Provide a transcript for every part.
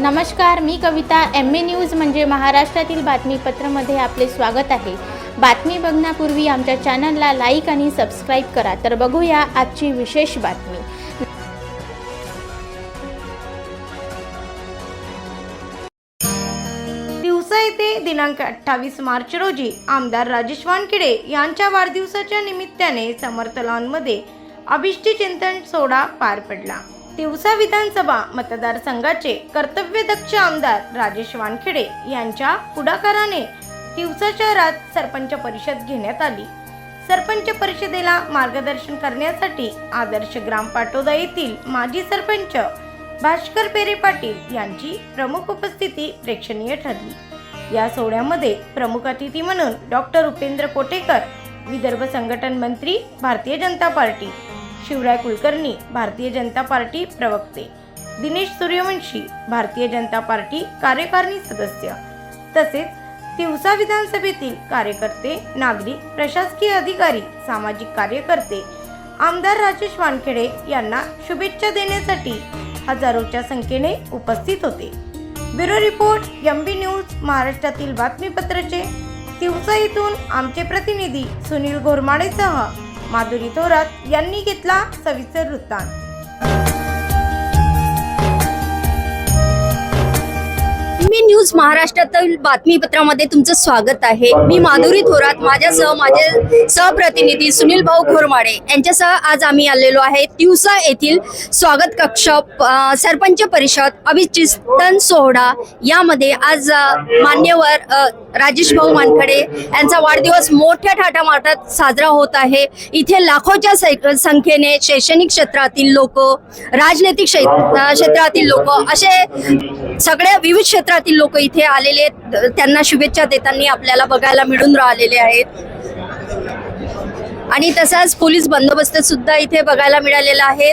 नमस्कार मी कविता M A news म्हणजे महाराष्ट्रातील बातमीपत्रामध्ये आपले स्वागत आहे. बातमी बघण्यापूर्वी आमच्या चॅनलला लाईक आणि सबस्क्राईब करा. तर बघूया आजची विशेष बातमी. दिवसा येथे दिनांक अठ्ठावीस मार्च रोजी आमदार राजेश वानखेडे यांच्या वाढदिवसाच्या निमित्ताने समर्थलांमध्ये अभिष्टी अभिष्टचिंतन सोहळा पार पडला. तिवसा विधानसभा मतदारसंघाचे कर्तव्यदक्ष आमदार राजेश वानखेडे यांच्या पुढाकाराने तिवसा शहरात सरपंच परिषद घेण्यात आली. सरपंच परिषदेला मार्गदर्शन करण्यासाठी आदर्श ग्राम पाटोदा येथील माजी सरपंच भास्कर पेरे पाटील यांची प्रमुख उपस्थिती प्रेक्षणीय ठरली. या सोहळ्यामध्ये प्रमुख अतिथी म्हणून डॉक्टर उपेंद्र कोटेकर विदर्भ संघटन मंत्री भारतीय जनता पार्टी शिवराय कुलकर्णी भारतीय जनता पार्टी प्रवक्ते. दिनेश सूर्यवंशी भारतीय जनता पार्टी कार्यकारिणी सदस्य. तसेच तिवसा विधानसभेतील कार्यकर्ते नागरिक प्रशासकीय अधिकारी सामाजिक कार्यकर्ते आमदार राजेश वानखेडे यांना शुभेच्छा देण्यासाठी हजारोच्या संख्येने उपस्थित होते. Bureau report M B news महाराष्ट्रातील बातमीपत्राचे. तिवसा येथून आमचे प्रतिनिधी सुनील घोरमाडेसह माधुरी थोरात यांनी घेतला सविस्तर वृत्तांत. मी न्यूज महाराष्ट्रातील बातमीपत्रामध्ये तुमचं स्वागत आहे. मी माधुरी थोरात माझ्यासह माझे सहप्रतिनिधी सुनील भाऊ घोरमाडे यांच्यासह आज आम्ही आलेलो आहे तिवसा येथील स्वागत कक्ष सरपंच परिषद अभिचिस्तन सोहळा यामध्ये आज मान्यवर राजेश भाऊ मानखडे यांचा वाढदिवस मोठ्या थाटामाटात साजरा होत आहे. इथे लाखोच्या संख्येने शैक्षणिक क्षेत्रातील लोक राजनैतिक क्षेत्रातील लोक असे सगळ्या विविध क्षेत्रातील लोक इथे आलेले आहेत. त्यांना शुभेच्छा देताना आपल्याला बघायला मिळून राहिलेले आहेत. आणि तसाच पोलीस बंदोबस्त सुद्धा इथे बघायला मिळालेला आहे.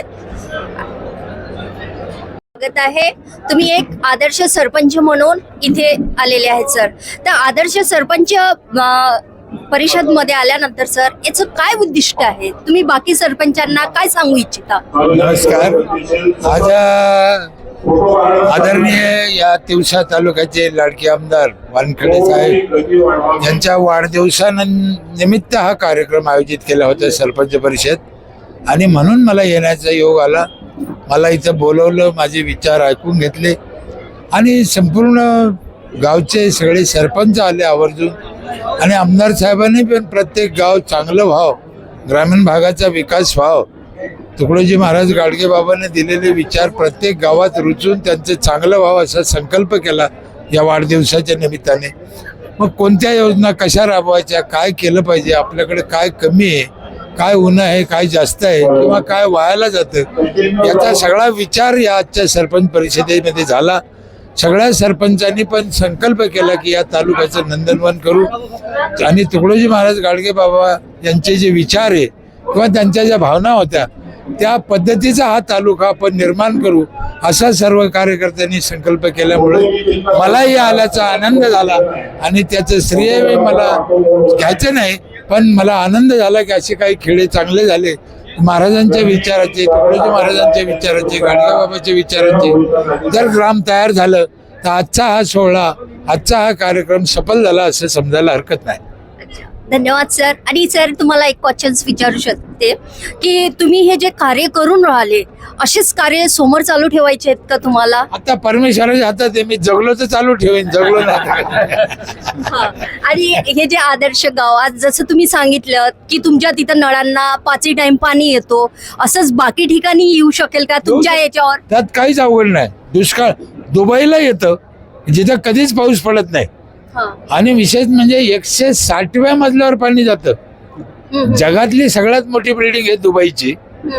स्वागत आहे. तुम्ही एक आदर्श सरपंच म्हणून इथे आलेले आहेत सर. तर आदर्श सरपंच परिषदमध्ये आल्यानंतर सर याचं काय उद्दिष्ट आहे? तुम्ही बाकी सरपंचांना काय सांगू इच्छिता? नमस्कार. आज आदरणीय या तिवसा तालुक्याचे लाडके आमदार वानखडे साहेब यांच्या वाढदिवसानिमित्त हा कार्यक्रम आयोजित केला होता सरपंच परिषद. आणि म्हणून मला येण्याचा योग आला. मला इथं बोलवलं माझे विचार ऐकून घेतले. आणि संपूर्ण गावचे सगळे सरपंच आले आवर्जून. आणि आमदार साहेबांनी पण प्रत्येक गाव चांगलं व्हाव ग्रामीण भागाचा विकास व्हाव. तुकडोजी महाराज गाडगेबाबांनी दिलेले विचार प्रत्येक गावात रुचून त्यांचं चांगलं व्हावं असा संकल्प केला या वाढदिवसाच्या निमित्ताने. मग कोणत्या योजना कशा राबवायच्या काय केलं पाहिजे आपल्याकडे काय कमी आहे? काय ऊन आहे काय जास्त आहे किंवा काय वायाला जातं याचा सगळा विचार या आजच्या सरपंच परिषदेमध्ये झाला. सगळ्या सरपंचांनी पण संकल्प केला की या तालुक्याचं नंदनवन करू. आणि तुकडोजी महाराज गाडगे बाबा यांचे जे विचार आहे किंवा त्यांच्या ज्या भावना होत्या त्या पद्धतीचा हा तालुका आपण निर्माण करू असा सर्व कार्यकर्त्यांनी संकल्प केल्यामुळे मलाही आल्याचा आनंद झाला. आणि त्याचं श्रेय मला घ्यायचं नाही पण मला आनंद झाला की असे काही खेळे चांगले झाले. महाराजांच्या विचाराचे तुकडोजी महाराजांच्या विचाराचे गाडगेबाबाच्या विचारांचे विचाराचे. जर ग्राम तयार झालं तर आजचा हा सोहळा आजचा हा कार्यक्रम सफल झाला असं समजायला हरकत नाही. धन्यवाद सर आणि सर तुम्हाला एक क्वेश्चन विचारू शकते की तुम्ही हे जे कार्य करून राहिले असेच कार्य समोर चालू ठेवायचे आहेत का तुम्हाला? आता परमेश्वराच्या हातात आहे मी जगलो तर चालू ठेवेन जगलो हा. आणि हे जे आदर्श गाव आज जसं तुम्ही सांगितलं की तुमच्या तिथं नळांना पाचही टाइम पाणी येतो असंच बाकी ठिकाणी येऊ शकेल का तुमच्या याच्यावर? त्यात काहीच अवघड नाही. दुष्काळ दुबईला येतं जिथं कधीच पाऊस पडत नाही. हा. आणि विशेष म्हणजे एकशे साठव्या मजल्यावर पाणी जातं. जगातली सगळ्यात मोठी बिल्डिंग आहे दुबईची.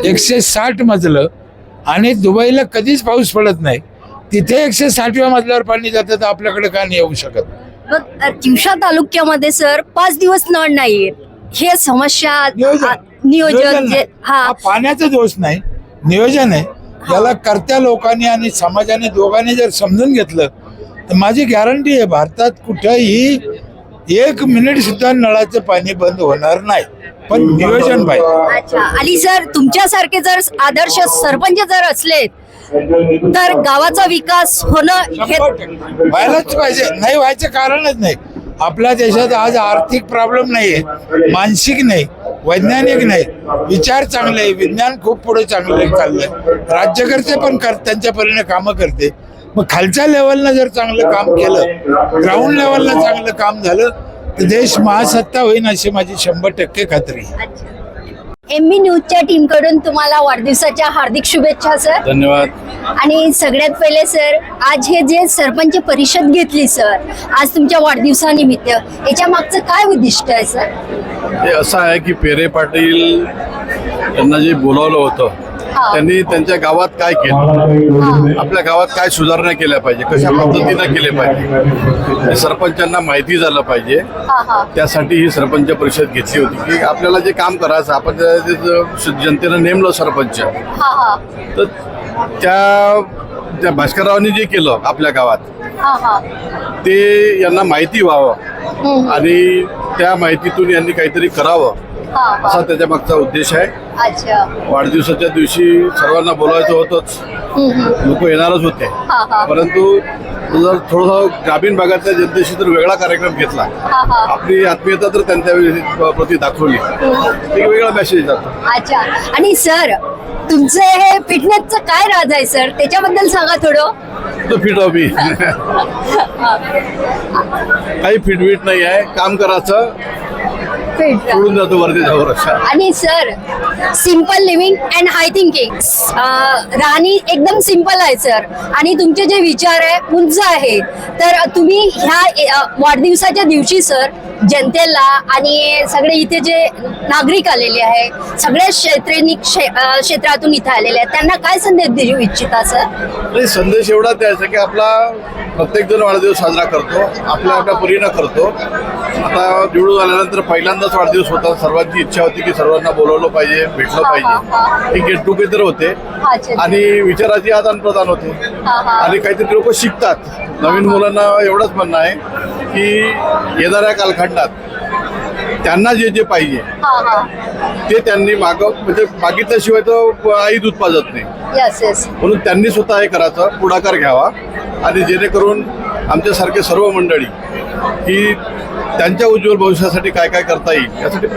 एकशे साठ मजलं. आणि दुबईला कधीच पाऊस पडत नाही. तिथे एकशे साठव्या मजल्यावर पाणी जातं तर आपल्याकडे का नाही येऊ शकत? तिवसा तालुक्यामध्ये सर पाच दिवस नळ नाहीये. हे समस्या नियोजन. नियोजन जे हा. हा पाण्याचा दोष नाही. नियोजन आहे. याला करत्या लोकांनी आणि समाजाने दोघांनी जर समजून घेतलं तर माझी गॅरंटी आहे भारतात कुठेही एक मिनिट सुद्धा नळाचं पाणी बंद होणार नाही. पण नियोजन पाहिजे. अच्छा आणि सर तुमच्यासारखे जर आदर्श सरपंच जर असले तर गावाचा विकास होणं हे व्हायलाच पाहिजे. नाही व्हायचं कारणच नाही. आपल्या देशात आज आर्थिक प्रॉब्लेम नाहीये मानसिक नाही वैज्ञानिक नाही. विचार चांगले आहे विज्ञान खूप पुढे चांगलं चाललंय. राज्यकर्ते पण कर त्यांच्या परीने कामं करते. मग खालच्या लेवलनं जर चांगलं काम केलं ग्राउंड लेवलनं चांगलं काम झालं तर देश महासत्ता होईल अशी माझी शंभर टक्के खात्री. आहे एम बी न्यूजच्या टीमकडून तुम्हाला वाढदिवसाच्या हार्दिक शुभेच्छा सर. धन्यवाद. आणि सगळ्यात पहिले सर आज हे जे सरपंच परिषद घेतली सर आज तुमच्या वाढदिवसानिमित्त याच्या मागचं काय उद्दिष्ट आहे सर? हे असं आहे की पेरे पाटील यांना जे बोलावलं होतं. त्यांनी त्यांच्या गावात काय केलं? आपल्या गावात काय सुधारणा केल्या पाहिजे? कशा पद्धतीनं केले पाहिजे? हे सरपंचांना माहिती झालं पाहिजे. हा हा. त्यासाठी ही सरपंच परिषद घेतली होती. की आपल्याला जे काम करायचं आपण जनतेनं नेमलं सरपंच. हा हा. तर त्या त्या भास्कररावांनी जे केलं आपल्या गावात हा हा. ते यांना माहिती व्हावं. आणि त्या माहितीतून यांनी काहीतरी करावं. असा त्याच्या मागचा उद्देश आहे. अच्छा. वाढदिवसाच्या दिवशी सर्वांना बोलायचं होतंच. लोक येणारच होते. परंतु जर थोडासा ग्रामीण भागातल्या जनतेशी जर वेगळा कार्यक्रम घेतला. आपली आत्मीयता तर त्यांच्या प्रती दाखवली. एक वेगळा मेसेज जातो. अच्छा. आणि सर तुमचं हे फिटनेसचं काय राज आहे सर? त्याच्याबद्दल सांगा थोडं. तो फिट हवी काही फिटवीट नाही आहे. काम करायचं. फिट सोडून जातो वरती आणि sir simple living and high thinking राहणी एकदम सिंपल आहे सर. आणि तुमचे जे विचार आहे उंच आहे. तर तुम्ही ह्या वाढदिवसाच्या दिवशी सर जनतेला आणि सगळे इथे जे नागरिक आलेले आहे सगळ्या शैक्षणिक क्षे- अ, क्षेत्रातून इथे आलेले आहेत त्यांना काय संदेश देऊ इच्छिता सर? संदेश एवढा द्यायचा की आपला प्रत्येक जण वाढदिवस साजरा करतो आपल्या आपल्या परीनं करतो. आता निवडून आल्यानंतर पहिल्यांदाच वाढदिवस होता. सर्वांची इच्छा होती की सर्वांना बोलवलं पाहिजे भेटलं पाहिजे. हे. गेट टुगेदर होते. आणि विचाराची आदान प्रदान होते. आणि काहीतरी लोक शिकतात. नवीन मुलांना एवढंच म्हणणं आहे की येणाऱ्या कालखंडात त्यांना जे जे पाहिजे ते त्यांनी माग म्हणजे मागितल्याशिवाय तर आई दूध पाजत नाही म्हणून त्यांनी स्वतः हे करायचं. पुढाकार घ्यावा. आणि जेणेकरून आमच्यासारखे सर्व मंडळी ही त्यांच्या उज्ज्वल भविष्यासाठी काय काय करता येईल यासाठी